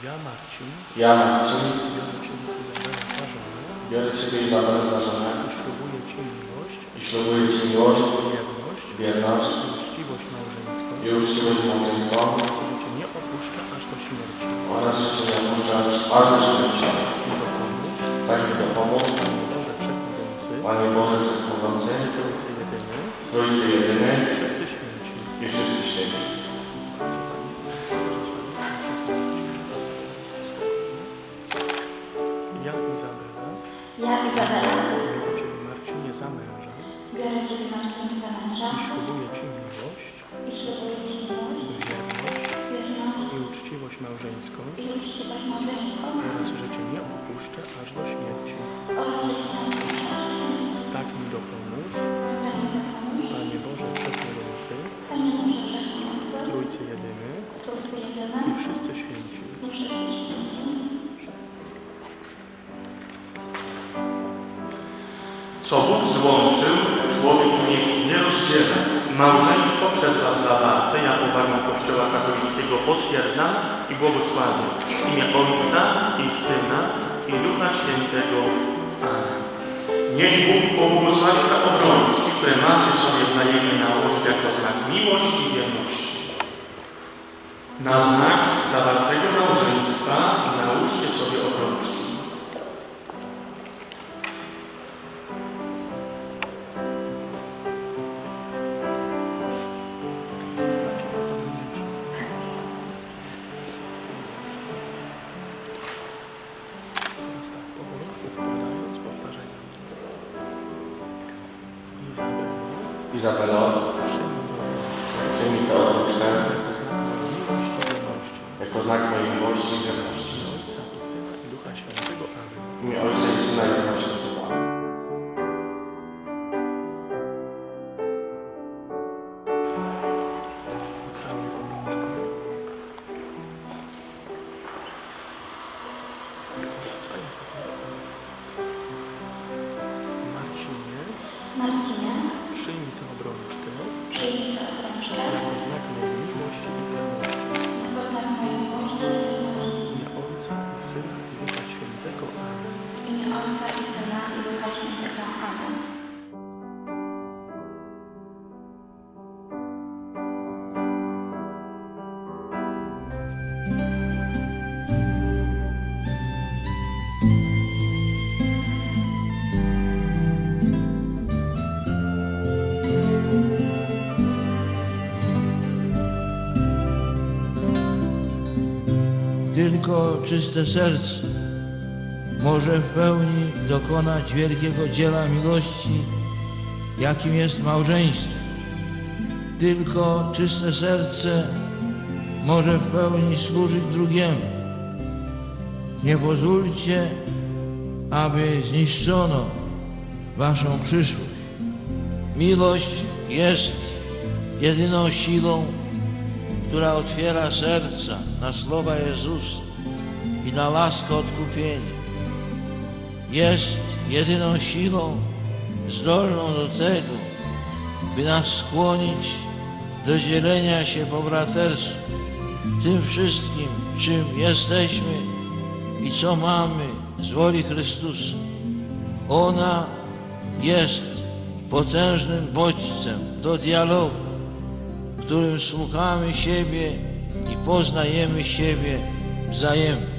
Ja, Marcin, Ja, Marcin, biorę Ciebie Izabela za żonę. Biorę Ciebie Izabelę za żonę. I ślubuję Ci miłość, i ślubuję Ci miłość, wierność. Wierność. I uczciwość małżeńską. I uczciwość małżeńską. Oraz, że Cię nie opuszczę aż do śmierci. oraz że Cię nie opuszczasz aż do śmierci. Ja, Izabela, biorę Ciebie Marcinie za męża biorę Ciebie Marcinie za męża i ślubuję Ci miłość, i ślubuję Ci miłość, wierność. Wierność. I uczciwość małżeńską. I uczciwość małżeńską. Oraz, że Cię nie opuszczę aż do Co Bóg złączył, człowiek niech nie rozdziela. Małżeństwo przez Was zawarte, ja uwagę Kościoła katolickiego potwierdzam i błogosławię. W imię Ojca i Syna i Ducha Świętego. Amen. Niech Bóg pobłogosławi te obrączki, które macie sobie wzajemnie nałożyć jako znak miłości i wierności. Na znak zawartego małżeństwa nałóżcie sobie obrączki. Izabelo, przyjmij tę obrączkę jako znak mojej miłości i wierności. jako znak mojej Tylko czyste serce może w pełni dokonać wielkiego dzieła miłości, jakim jest małżeństwo. Tylko czyste serce może w pełni służyć drugiemu. Nie pozwólcie, aby zniszczono waszą przyszłość. Miłość jest jedyną siłą, która otwiera serca na słowa Jezusa i na laskę odkupienia. Jest jedyną siłą zdolną do tego, by nas skłonić do dzielenia się po braterstwu tym wszystkim, czym jesteśmy i co mamy z woli Chrystusa. Ona jest potężnym bodźcem do dialogu, w którym słuchamy siebie i poznajemy siebie wzajemnie.